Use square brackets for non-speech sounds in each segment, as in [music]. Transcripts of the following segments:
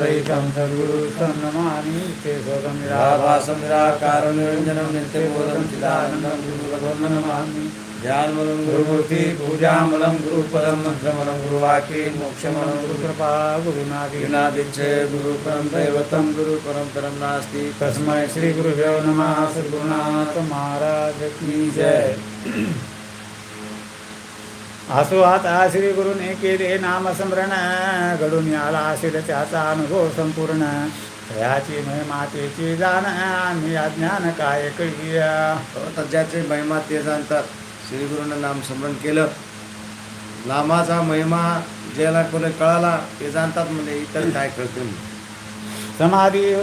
ద్వైతం సద్గురుస్తం నమామి చేసోదం నిరాభాసం నిరాకారం నిరంజనం నిత్యబోధం చిదానందం గురుగం నమామి. ధ్యానమలం గురుమూర్తి పూజామలం గురుపదం మంత్రమలం గురువాక్యే మోక్షమలం గురుకృపా గురునాథినాదిచ్చే గురు పరం దైవతం గురు పరంపరం నాస్తి. తస్మై శ్రీ గురుభ్యో నమ సద్గురునాథ మహారాజ్ జయ नमः सद्गुरुनाथ महाराज की जय असो आता श्री गुरुने केले नामस्मरण घडून आला असेल त्याचा अनुभव संपूर्ण याची महिमातेची जाण आम्ही अज्ञान काय कळी आता ज्याचे महिमा ते जाणतात श्री गुरुनं नाम स्मरण केलं. नामाचा महिमा ज्याला कोणी कळाला ते जाणतात म्हणजे इतर काय कळतील? समाधी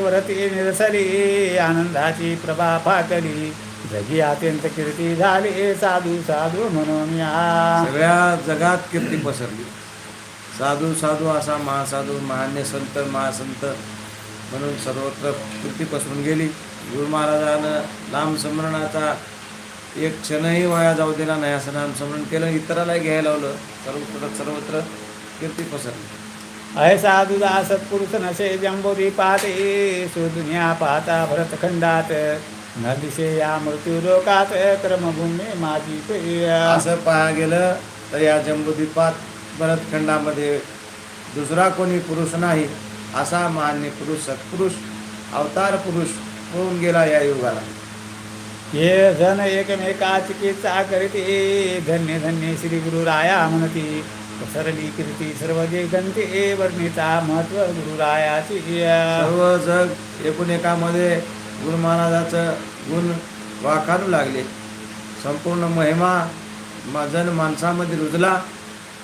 व्रती निरसली आनंदाची प्रभा फाकली जगी अत्यंत कीर्ती झाली साधू साधू म्हणून या. सगळ्या जगात कीर्ती पसरली. साधू साधू असा महासाधू महान्य संत महासंत म्हणून सर्वत्र कीर्ती पसरून गेली. गुरु महाराजानं नामस्मरणाचा एक क्षणही वाया जाऊ दिला नाही असं नामस्मरण केलं इतराला घ्यायला लावलं. सर्वत्र सर्वत्र कीर्ती पसरली. ऐसा दुधा सत्पुरुष नसे जंबोरी पाते सुदुनिया पाहता भरतखंडात न दिसे या मृत्यू लोकात क्रमभूमी माझी प्रिय. असं पाहा गेलं तर या जम्बूद्वीपात भरतखंडामध्ये दुसरा कोणी पुरुष नाही असा मान्य पुरुष सत्पुरुष अवतार पुरुष होऊन गेला या युगाला ये जन एकमेका चिकित्सा करीते धन्य धन्य श्री गुरु राया म्हणती सरली कीर्ती सर्व जे गणते वर्णिता महत्त्व गुरु रायाची सर्व जग एकूण एकामध्ये गुरु महाराजाचं गुण वाखाणू लागले. संपूर्ण महिमा मा- जन माणसामध्ये रुजला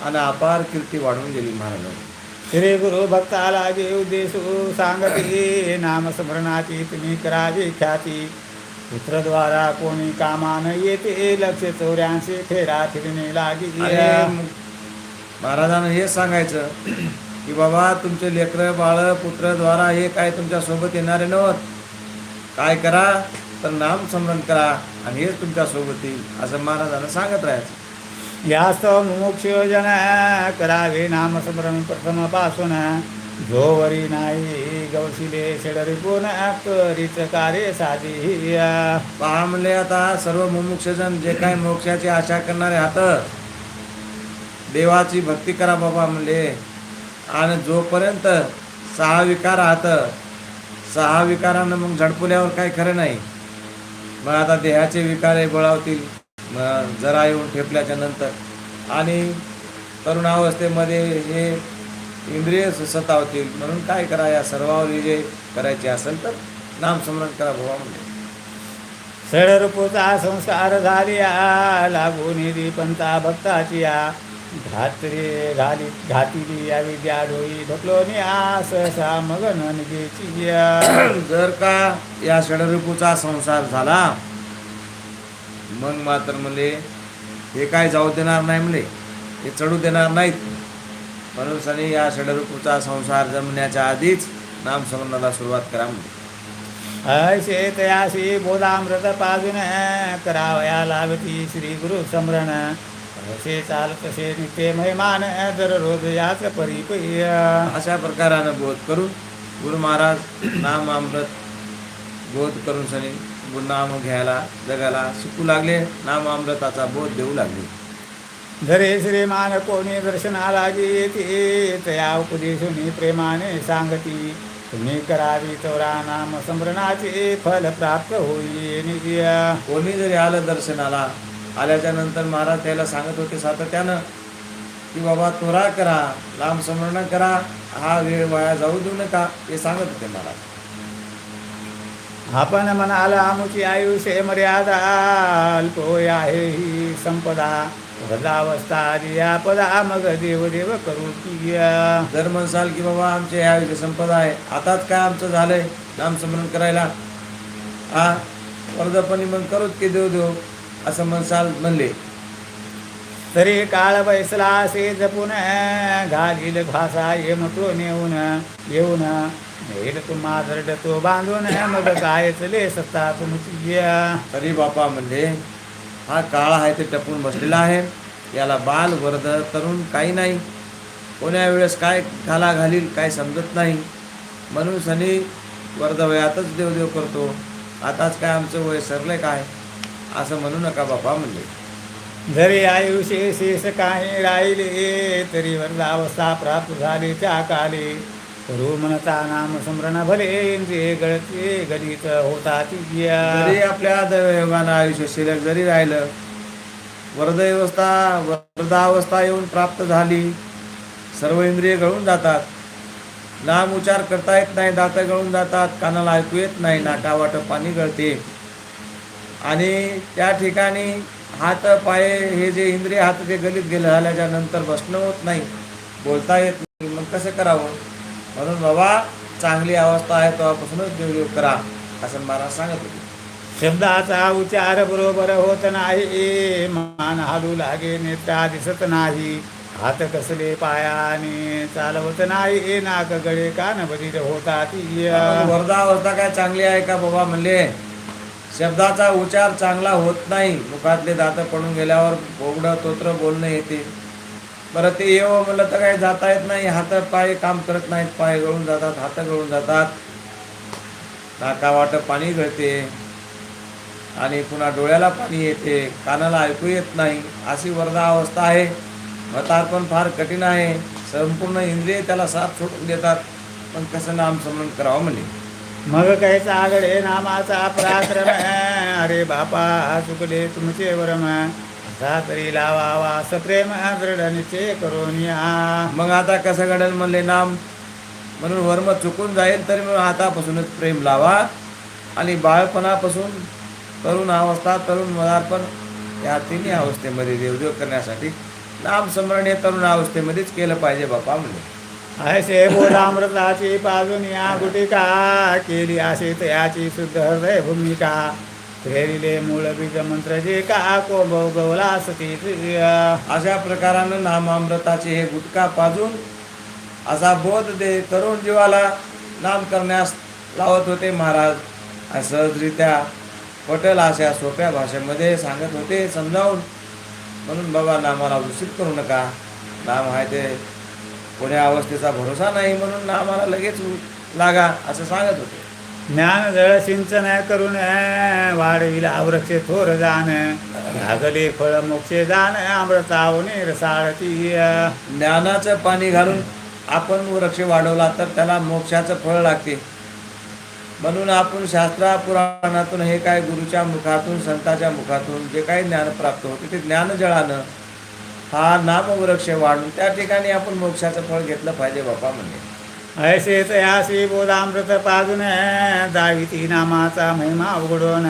आणि अपार कीर्ती वाढून गेली महाराजांची श्री गुरु भक्ताला जे उद्देशू सांगते नामस्मरणाची तुम्ही करावी ख्याती. पुत्रद्वारा कोणी कामान येते लक्ष चौऱ्याऐंशी फेरा फिरणे लागी. महाराजांना हे सांगायचं की बाबा तुमचे लेकरं बाळ पुत्रद्वारा हे काय तुमच्यासोबत येणारे नव्हत. काय करा? तर नाम स्मरण करा आणि हेच तुमच्यासोबत येईल असं महाराजांना सांगत राहायचं. यास्तव मुमुक्ष जन करावे नामस्मरण प्रथमपासून जोवरी नाही गवशिले शेडरी कोण करीच कार्य साधी पहा म्हणले आता सर्व मुमुक्षजन जे काही मोक्षाची आशा करणारे आहात देवाची भक्ती करा बाबा म्हणले. आणि जोपर्यंत सहा विकार आहात सहा विकारानं मग झडपुल्यावर काही खरं नाही. मग आता देहाचे विकारही बळावतील मग जरा येऊन ठेपल्याच्या नंतर. आणि तरुणावस्थेमध्ये हे इंद्रिय सतावतील म्हणून काय करा या सर्वावर विजय करायचे असेल तर नामस्मरण करा बाबा म्हणजे षडरूपोचा संस्कार झाली लागून निधी पंता भक्ताची या. घातरे घाली घातिली या विद्या डोई ढकलोनी आस सा मगन निजेची जर का या षडरूपूचा संसार झाला मग मात्र म्हणले हे काय जाऊ देणार नाही म्हणले हे चढू देणार नाहीत. म्हणून सनी या षडरूपूचा संसार जमण्याच्या आधीच नामस्मरणाला सुरुवात करा म्हणजे ऐसे तयासी बोधामृत पाजून करावया लावती श्री गुरु समरण. असे चाल तसे नित्य महिमान दररोज याच परिपय. अशा प्रकारानं बोध करून गुरु महाराज नाम अमृत बोध करून सनी गु- नाम घ्यायला जगाला शिकू लागले नाम अमृताचा बोध देऊ लागले. धरे श्रीमान कोणी दर्शनाला येते तया उपदेशुनी प्रेमाने सांगती. तुम्ही करावी चौरा नाम स्मरणाचे फल प्राप्त होईल कोणी जरी आलं दर्शनाला आल्याच्यानंतर महाराज त्याला सांगत होते सातत्यानं की बाबा तोरा करा लांब स्मरण करा हा वेळ वाया जाऊ देऊ नका हे सांगत होते महाराज. आपण म्हणाल आमुची आयुष्य मर्यादा अल्पोय आहे ही संपदा. वृद्धावस्था आधी या पदा मग देव देव करू की. जर म्हणसाल की बाबा आमचे ह्या विषय संपदा आहे आताच काय आमचं झालंय? नाम स्मरण करायला. हा वर्धपणी मग करूच की देव देव? असं म्हणसाल म्हणले. तरी काळ बैसला असे जपून घालील भाषा ये तो नेऊन येऊन. नेल तुम्हा दरडतो बांधून मग काय चले सत्ता तुमची. तरी बापा म्हणले हा काळ आहे ते टपून बसलेला आहे. याला बाल वर्ध तरुण काही नाही. कोण्या वेळेस काय घाला घालील काय समजत नाही. म्हणून सनी वर्धवयातच देवदेव करतो. आताच काय आमचं वय सरलं काय? असं म्हणू नका बापा म्हणले. जरी आयुष्य शेष काही राहिले तरी वर्धावस्था प्राप्त झाली त्या काले. करू म्हणता नाम स्मरण भले इंद्रिये गळते गलित होता ती जरी आपल्या दैवयोगानं आयुष्य शिल्लक जरी राहिलं वरदवस्था वरदावस्था येऊन प्राप्त झाली. सर्व इंद्रिय गळून जातात. नाम उच्चार करता येत नाही दात गळून जातात कानाला ऐकू येत नाही नाकावाट पाणी गळते. आणि त्या ठिकाणी हात पाय हे जे इंद्रिय हात ते गलित गेले झाल्याच्यानंतर बसणं होत नाही बोलता येत नाही. मग कसं करावं? म्हणून बाबा चांगली अवस्था आहे तेव्हापासूनच देवदेव करा असं महाराज सांगत होते. शब्दाचा उच्चार बरोबर होत नाही मान हालू लागे नेत्रा दिसत नाही. हात कसले पायाने चालवत नाही नाक गळे कान बधीर होता ती आपण वरदा अवस्था काय चांगली आहे का बाबा म्हणले? शब्दाचा उच्चार चांगला होत नाही. मुखातले दात पडून गेल्यावर बोगडं तोत्र बोलणं येते. बरं ते येव म्हणलं तर काही जाता येत नाही. हात पाय काम करत नाहीत. पाय गळून जातात हात गळून जातात. नाकावाट पाणी गळते. आणि पुन्हा डोळ्याला पाणी येते. कानाला ऐकू येत नाही. अशी वरदा अवस्था आहे. मतार्पण फार कठीण आहे. संपूर्ण इंद्रिय त्याला साथ सोडून देतात. पण कसं नाम स्मरण करावं म्हणजे मग कैसा आगडे नामाचा पराक्रम अरे बापा चुकले तुमचे वरम तरी लावावा असं प्रेम दृढ निश्चय करून या मग आता कसं घडेल म्हणले नाम? म्हणून वर्म चुकून जाईल तरी मग हातापासूनच प्रेम लावा आणि बाळपणापासून तरुण अवस्था तरुण मदार्पण या तिन्ही अवस्थेमध्ये देवदेव करण्यासाठी नाम स्मरण हे तरुण अवस्थेमध्येच केलं पाहिजे बापा म्हणजे असे बोलामृताची पाजून या गुटिका केली असे तयाची शुद्ध हृदय भूमिका. फेरिले मूळ बीज मंत्र जे का कोंब गवला सती अशा प्रकारानं नामामृताचे हे गुटका पाजून असा बोध दे तरुण जीवाला नाम करण्यास लावत होते महाराज. आणि सहजरित्या पटेल अशा सोप्या भाषेमध्ये सांगत होते समजावून म्हणून बाबा नामाला दूषित करू नका. नाम आहे ते कोण्या अवस्थेचा भरोसा नाही म्हणून नामाला लगेच लागा असं सांगत होते. ज्ञान जळ सिंचन करून वाढविला वृक्ष थोर जाण लागले फळ मोक्षे जाण अमृतावने रसाळती ज्ञानाचं पाणी घालून आपण वृक्ष वाढवला तर त्याला मोक्षाचं फळ लागते. म्हणून आपण शास्त्रा पुराणातून हे काय गुरुच्या मुखातून संताच्या मुखातून जे काही ज्ञान प्राप्त होते ते ज्ञानजळानं हा नामवृक्ष वाढून त्या ठिकाणी आपण मोक्षाचं फळ घेतलं पाहिजे बापा म्हणजे ऐसे तयासी बोधामृत पाजून दाविती नामाचा महिमा उघडून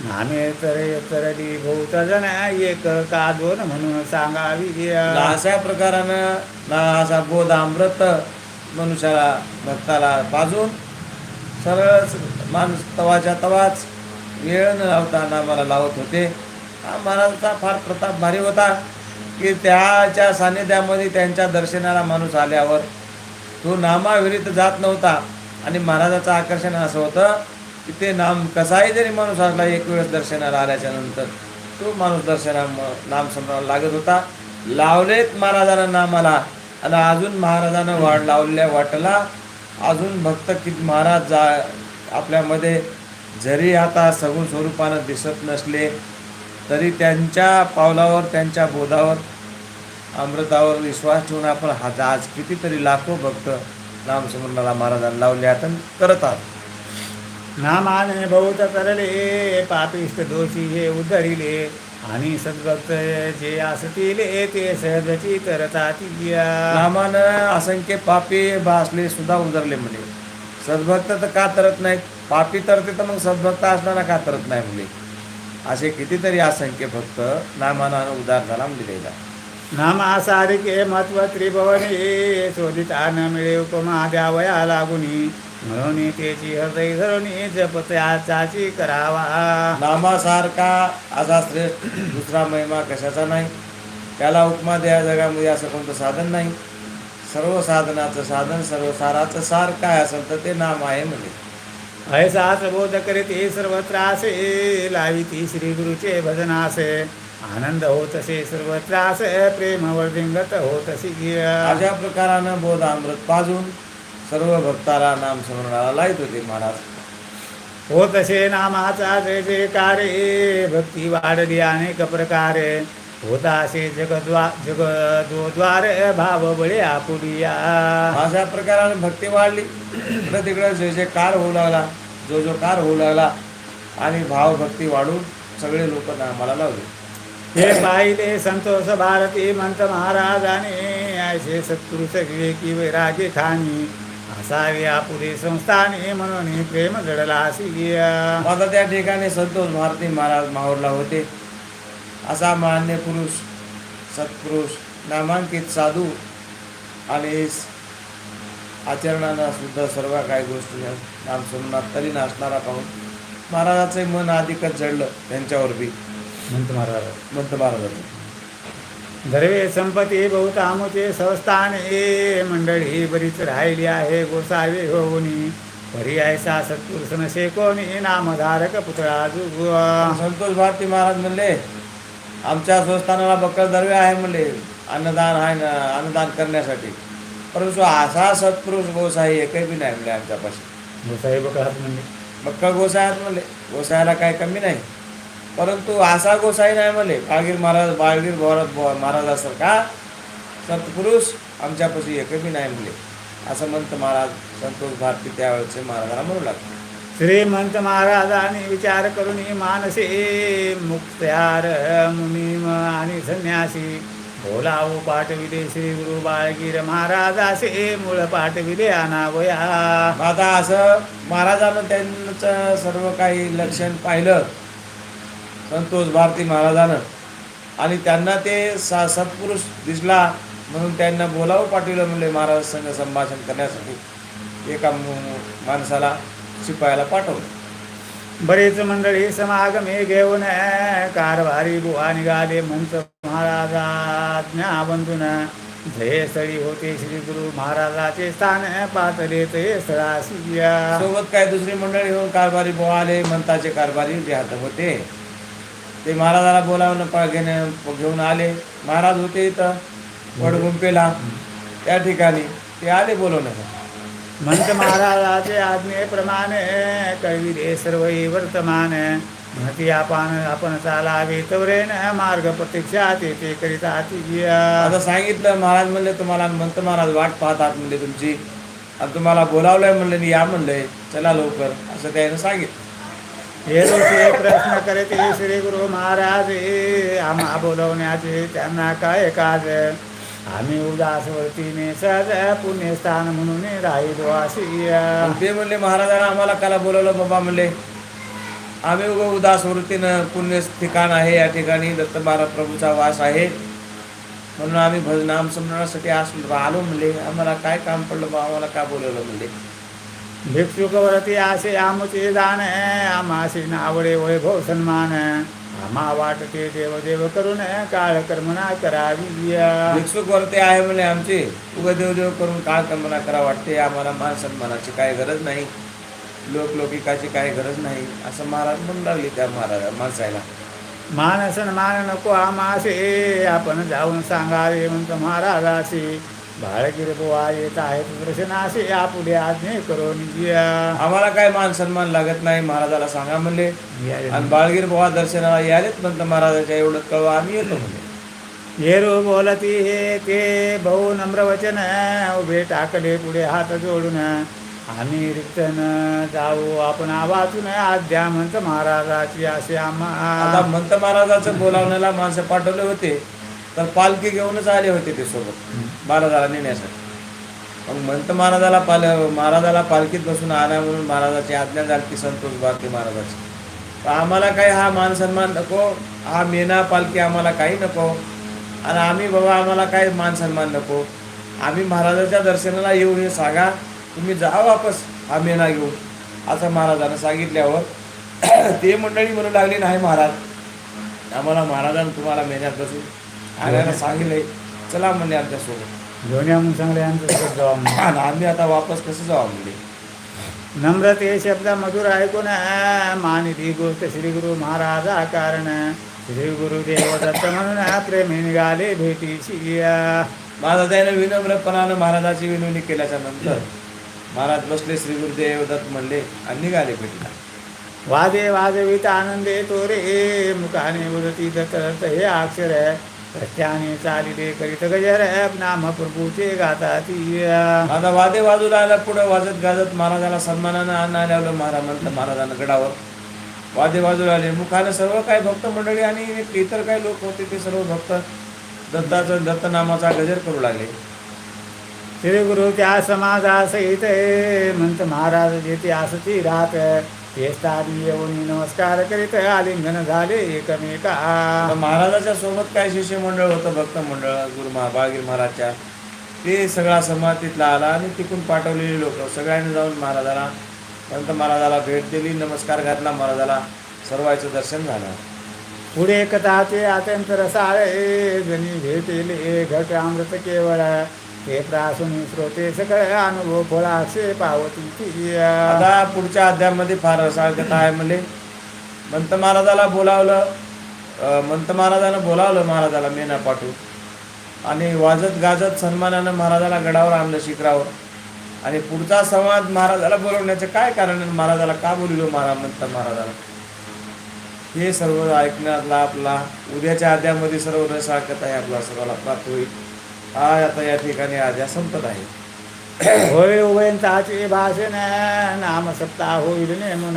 नामे तरे तरली भूत जन एक का दोन म्हणून सांगावी अशा प्रकारानं ना असा बोध अमृत मनुष्याला भक्ताला पाजून सरळ माणूस तवाच्या तवाच वेळ न लावता नामाला लावत होते. हा महाराजांचा फार प्रताप भारी होता. की त्याच्या सान्निध्यामध्ये त्यांच्या दर्शनाला माणूस आल्यावर तो नामाविरित जात नव्हता. आणि महाराजाचं आकर्षण असं होतं की ते नाम कसाही जरी माणूस असला एक वेळेस दर्शनाला आल्याच्यानंतर तो माणूस दर्शना नाम स्मरणाला लागत होता. लावलेत महाराजांना नामाला आणि अजून महाराजानं वाढ लावलेल्या वाटला. अजून भक्त कि महाराज जा आपल्यामध्ये जरी आता सगुण स्वरूपानं दिसत नसले तरी त्यांच्या पावलावर त्यांच्या बोधावर अमृतावर विश्वास ठेवून आपण हा आज कितीतरी लाखो भक्त नामस्मरणाला महाराजांना लावले आणि करत आहात. नामाने बहुत तरले पापिष्ट दोषी हे उद्धरिले आणि सद्भक्त जे असतील ते सहजची तरता ती नामानं असंख्य पापी भासले सुद्धा उतरले म्हणे. सद्भक्त तर का तरत नाहीत? पापी तरते तर मग सद्भक्त असताना का तरत नाही म्हणजे असे कितीतरी असंख्य भक्त नामानं उदार झाला म्हणजे त्याचा नामासारिके महत्त्व त्रिभवनी शोधिता न मिळे उपमा द्यावया लागुनी. म्हणून त्याची हृदय धरुणी जपत्याचाची करावा. नामासारखा असा श्रेष्ठ दुसरा महिमा कशाचा नाही? त्याला उपमा द्या जगामध्ये असं कोणतं साधन नाही? सर्व साधनाचं साधन सर्व साराचं सार काय असेल तर ते नाम आहे म्हणजे ऐसाच बोध करीत सर्व त्रासे लाविती श्री गुरुचे भजनासे आनंद होतसे सर्व त्रास प्रेम वर्धिंगत होतसी। अशा प्रकारानं बोध अमृत पाजून सर्व भक्ताला नाम स्मरणाला लाईत होते महाराज. होतसे नामाचा जय जयकारे भक्ती वाढली अनेक प्रकारे होतासे जगद्वा जगदोद्वार भाव बळे आपुलिया अशा प्रकाराने भक्ती वाढली. इकडं तिकडं जे जे कार होऊ लागला जो जो कार होऊ लागला आणि भाव भक्ती वाढून सगळे लोक नामाला लावले. हे पाहिले संतोष भारती म्हणत महाराजाने. ऐसे सत्पुरुष विवेकी वैरागी खानी असावे आपुले संस्थाने म्हणून प्रेम जडला असी आता त्या ठिकाणी संतोष भारती महाराज माहूरला होते. असा मान्य पुरुष सत्पुरुष नामांकित साधू आणि आचरणानं सुद्धा सर्व काही गोष्टी नाम सोमनाथ तरी नाचणारा पाहून महाराजाचं मन अधिकच जडलं त्यांच्यावर बी. म्हणत महाराज. म्हणत महाराजाचं धर्वे संपत्ती बहुतामुचे संस्थाने मंडळी बरीच राहिली आहे गोसावे होऊनी. पर्याय सा सत्पुरुष नसे कोणी नामधारक पुतळा संतोष भारती महाराज म्हणले आमच्या संस्थानाला बक्कळ दरवे आहे म्हणले अन्नदान आहे ना अन्नदान करण्यासाठी. परंतु असा सत्पुरुष गोसाई एकही बी नाही म्हणले आमच्यापाशी. गोसाहेब कहत म्हणजे बक्कळ गोसाई आहेत म्हणले. गोसायला काही कमी नाही. परंतु असा गोसाई नाही म्हणले. बाळगीर महाराज बाळगीर महाराज महाराज असं का? सत्पुरुष आमच्यापाशी एकही बी नाही म्हणले. असं म्हणतं महाराज संतोष भारती त्यावेळेचे महाराजांना म्हणू लागले. श्रीमंत महाराजांनी विचार करून मानसे मुक्त्यार मुनी आणि संन्यासी. बोलावू पाठविले श्री गुरु बाळगीर महाराजासे मूळ पाठविले अनावया. आता असं महाराजानं त्यांचं सर्व काही लक्षण पाहिलं संतोष भारती महाराजानं आणि त्यांना ते सा सत्पुरुष दिसला म्हणून त्यांना बोलावं पाठविलं म्हणले महाराज संघ संभाषण करण्यासाठी एका माणसाला. शिपायाला पाठवलं. बरेच मंडळी समागमे घेऊन कारभारी बुवा निघाले म्हणत महाराजाज्ञा बंधून. जय स्थळी होते श्री गुरु महाराजाचे स्थान पातले ते सोबत काय दुसरी मंडळी होऊन कारभारी बोवा आले मंताचे कारभारी जे हात होते. ते महाराजाला बोलावून घेणे घेऊन आले. महाराज होते इथं वडगुंपेला. त्या ठिकाणी ते आले बोलवण्यासाठी. म्हणत महाराजाचे आज्ञेप्रमाणे कळविले सर्व वर्तमान. म्हणती आपण आपण चालावे तवरेन मार्ग प्रतीक्षा ते ते करीता आता सांगितलं महाराज म्हणले तुम्हाला म्हणतं महाराज वाट पाहतात म्हणले तुमची. आणि तुम्हाला बोलावलंय म्हणले या म्हणलंय चला लवकर असं त्यानं सांगितलं. येरोचे प्रश्न करते श्री गुरु महाराज आम्हा बोलवण्याचे त्यांना काय काज? आम्ही उदास वरतीने सहज पुण्यस्थान म्हणून राहिलो आणि ते म्हणले महाराजांना आम्हाला काला बोलवलं. बाबा म्हणले आम्ही उग उदास वृत्तीनं पुण्य ठिकाण आहे या ठिकाणी दत्त महाराज प्रभूचा वास आहे. म्हणून आम्ही भज नाम स्मरणासाठी आस- आलो म्हणले आम्हाला काय काम पडलं बा? आम्हाला का बोलवलं? म्हणले. भिक्षुक वरती असे आमचे दान आमाशी नावडे वैभव सन्मान. आम्हा वाटते देव देव करून काळ कर्मना करावी भिक्षुक वरते आहे म्हणले आमचे. उग देव देव करून काळ करा वाटते. आम्हाला मान सन्मानाची काही गरज नाही. लोकलौकिकाची काही गरज नाही. असं महाराज म्हणू लागले त्या महाराज माणसाला मान सन्मान नको आमासे आपण जाऊन सांगावे म्हणतो महाराजाशी. बाळगिर बुवा येत आहेत दर्शनाशी आपुले आज्ञे करून या. आम्हाला काय मान सन्मान लागत नाही महाराजाला सांगा म्हणले. या. आणि बाळगीर बुवा दर्शनाला यालेत म्हणतं महाराजाच्या एवढं कळवा आम्ही येतो म्हणले. येरू बोलती हे ते बहु नम्र वचन उभे टाकले पुढे हात जोडून. आम्ही रिक्तन जाऊ आपण आवाजून आद्या म्हणत महाराजाची असे आता आम्हा मंत महाराजाचं बोलावण्याला माणसं पाठवले होते. तर पालखी घेऊनच आले होते ते सोबत महाराजाला नेण्यासाठी. मग मंत महाराजाला पाल महाराजाला पालखीत बसून आणा म्हणून महाराजाची आज्ञा झाली की संतोष भारती महाराजाची. तर आम्हाला काही हा मान सन्मान नको हा मेना पालखी आम्हाला काही नको. आणि आम्ही बाबा आम्हाला काही मान सन्मान नको. आम्ही महाराजाच्या दर्शनाला येऊ हे सांगा. तुम्ही जा वापस हा मेना घेऊन. असं महाराजानं सांगितल्यावर [clears throat] ते मंडळी म्हणू लागली नाही महाराज आम्हाला महाराजांनी तुम्हाला मेन्यात बसून आणायला सांगितलंय चला म्हणले आमच्यासोबत घेऊन या म्हणून चांगले आमचं आणि आम्ही आता वापस कसं जाऊ म्हणले नम्रते शब्द मधुर ऐकून मानिती गोष्ट श्री गुरु महाराजा कारण. श्री गुरुदेव दत्त म्हणून प्रेमी निघाले भेटीची माझा त्याने विनम्रपणानं महाराजाची विनवणी केल्याच्यानंतर महाराज बसले श्री गुरुदेव दत्त म्हणले आणि निघाले भेटीला वादे वाजवित आनंदे तोरे मुखाने उदती दत्त हे अक्षर रस्त्याने चालिले करीत गजर नाम प्रभूचे गाता ती आता वादे बाजूला आला पुढे वाजत गाजत महाराजाला सन्मानानं अन्न आल्यावर महाराज म्हणतं महाराजानं गडावर. वादे बाजूला आले. मुखानं सर्व काही भक्त मंडळी आणि इतर काही लोक होते ते सर्व भक्त दत्ताचं दत्त नामाचा गजर करू लागले. श्री गुरु त्या समाजासहित म्हणत महाराज जेथे असती राहत स्थानी येऊन नमस्कार करीत आलिंगन झाले एकमेका. महाराजाच्या सोबत काय शिष्य मंडळ होतं भक्त मंडळ गुरु महा बाळगीर महाराजच्या? ते सगळा समाज तिथला आला आणि तिकडून पाठवलेले लोक. सगळ्यांनी जाऊन महाराजाला पंत महाराजाला भेट दिली नमस्कार घातला महाराजाला. सर्वांचं दर्शन झालं. पुढे कथा ते अत्यंत रसाळे जनी भेटेले घट अमृत केवळ. हे प्रासुनी श्रोते सगळे अनुभव फळाचे पावती आता पुढच्या अध्यायामध्ये फार रसाळ आहे म्हणजे मंत महाराजाला बोलावलं मंत महाराजानं बोलावलं महाराजाला मेना पाठवून. आणि वाजत गाजत सन्मानानं महाराजाला गडावर आणलं शिखरावर. आणि पुढचा संवाद महाराजाला बोलवण्याचं काय कारण आहे? महाराजाला का बोललो महाराज मंत महाराजाला? हे सर्व ऐकण्यातला आपला उद्याच्या अध्यामध्ये सर्व रसाळ कथा आहे आपला सर्वाला प्राप्त होईल. हा आता या ठिकाणी अध्याय संपत आहे. होय उभयंताचे भाषण नाम सप्ताह होईल नेमून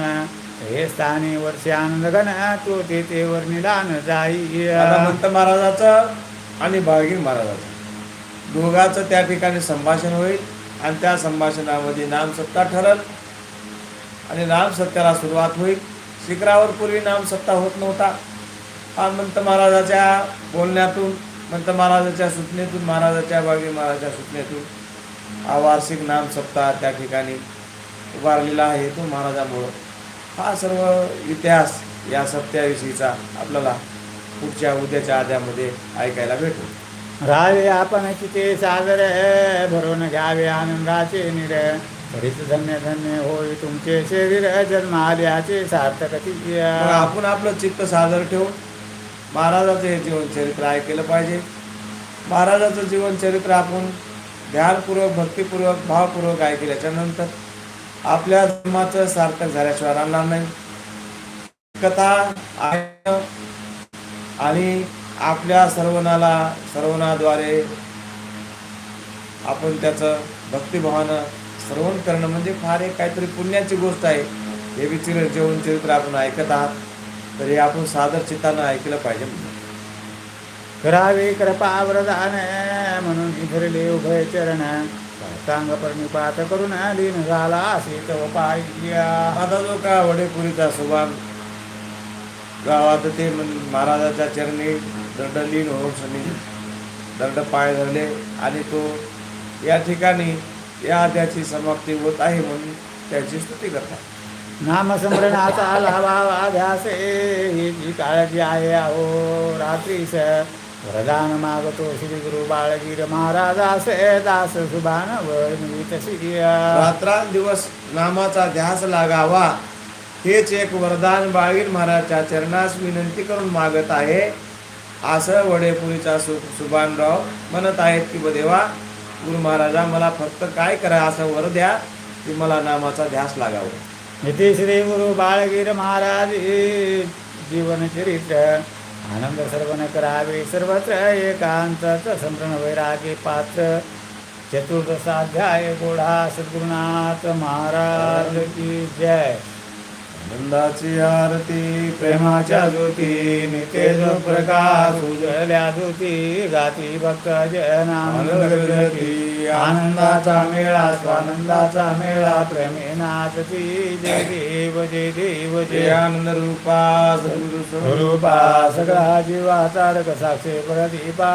हे स्थानी वर्षे आनंद घन तो ते वर निदान जाई आता महाराजाचं आणि बाळगीर महाराजाचं. दोघाचं त्या ठिकाणी संभाषण होईल आणि त्या संभाषणामध्ये नामसत्ता ठरल आणि नामसत्याला सुरुवात होईल. शिखरावर पूर्वी नामसत्ता होत नव्हता. हा महाराजाच्या बोलण्यातून मंत महाराजाच्या सूचनेतून महाराजाच्या बाळगीर महाराजाच्या सूचनेतून. हा वार्षिक नामसप्ताह त्या ठिकाणी उभारलेला आहे तो महाराजामुळं. हा सर्व इतिहास या सप्त्याविषयीचा आपल्याला पुढच्या उद्याच्या आद्यामध्ये ऐकायला भेटू. राहावे आपण किती सादर भरून घ्यावे आनंदाचे निर. तरीच धन्य धन्य होई तुमचे शरीर जन्म आल्याचे सार्थक आपण आपलं चित्त सादर ठेवून महाराजाचं हे जीवनचरित्र ऐकलं पाहिजे. महाराजाचं जीवनचरित्र आपण ध्यानपूर्वक भक्तिपूर्वक भावपूर्वक ऐकल्याच्यानंतर आपल्या धर्माचं सार्थक झाल्याशिवाय राहणार नाही. कथा ऐकणं आणि आपल्या सर्वनाला सर्वनाद्वारे आपण त्याचं भक्तिभावानं श्रवण करणं म्हणजे फार एक काहीतरी पुण्याची गोष्ट आहे. हे विचिर जेवण चरित्र आपण ऐकत आहात. तर हे आपण सादर चित्तानं ऐकलं पाहिजे. करावे कृपावरदान म्हणून इधरले उभय चरण. सांग प्रणिपात करून लीन झाला असे तव पाय आता जो का वडेपुरीचा सुभान गावात ते महाराजाच्या चरणी दंडलीन होऊन दंड पाय धरले आणि तो या ठिकाणी या त्याची समाप्ती होत आहे म्हणून त्याची स्तुती करतात. नामस्मरणाचा लावा ध्यास ही जी काळजी आहे अहो रात्रीस. वरदान मागतो श्री गुरु बाळगीर महाराजासे दास सुभान वर्णित श्री रात्रांदिवस नामाचा ध्यास लागावा. हेच एक वरदान बाळगीर महाराजच्या चरणास विनंती करून मागत आहे. असं वडेपुरीचा सु सुभानराव म्हणत आहेत की ब देवा गुरु महाराजा मला फक्त काय करा असं वर द्या की मला नामाचा ध्यास लागावा. इथे श्री गुरु बाळगीर महाराज जीवन चरित्र आनंद सर्वन करावे सर्वत्र एकांत संप्रण वैरागी पात्र. चतुर्दशाध्याय गोढा सद्गुरुनाथ महाराज की जय. आनंदाची आरती प्रेमाच्या ज्योती नित्य जो प्रकाश उजळल्या ज्योती गाती भक्त जनानंदी आनंदाचा मेळा स्वानंदाचा मेळा प्रेमे नाचती. जय देव जय देव जय. आनंद रूपा स्वरूपा सगळा जीवा तारक साक्षी प्रदीपा.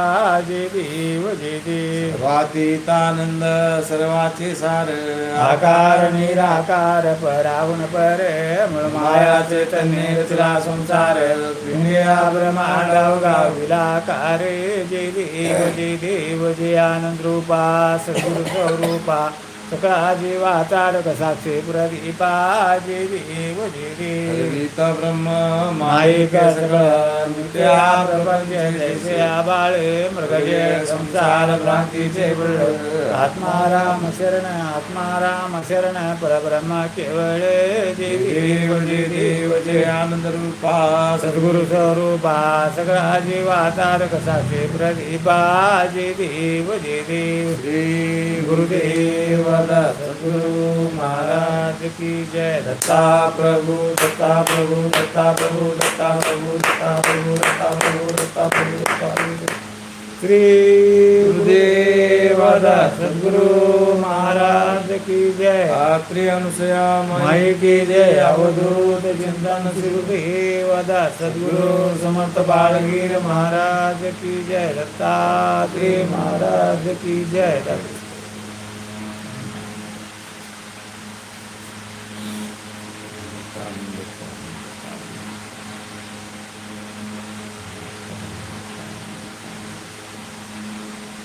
जय देव जय देव. स्वातीतानंद सर्वाचे सार आकार निराकार परावण पर मूळ माया चैतन्य रचला संसार दुनिया ब्रह्मांड गाव विलाकार जय देव जय देव जय आनंद रूपा सद्गुरु स्वरूपा शुक्लाजीवातारक साक्षी प्रदीपाजी देव गीता ब्रह्म मायिका सकळ नित्या प्रपंच जैस्या बाळे मृगजे संसार भ्रांतीचे आत्मा राम शरण आत्मा राम शरण परब्रह्म केवळ देव जे देव जे आनंद रूपा सद्गुरु स्वरूपा सगळा जीवातारक साक्षी प्रदीपाजी देव जे देव श्री गुरुदेव सद्गुरु महाराज की जय। दत्ता प्रभु दत्ता प्रभु दत्ता प्रभु दत्ता प्रभु दत्ता प्रभु दत्ता प्रभु दत्ता प्रभु दत्ता प्रभु। श्री गुरुदेव सद्गुरु महाराज की जय। आत्री अनुसया माई की जय। अवधूत चिंतन श्री दत्त सद्गुरु समर्थ बालगीर महाराज की जय। दत्तात्री महाराज की जय। दत्ता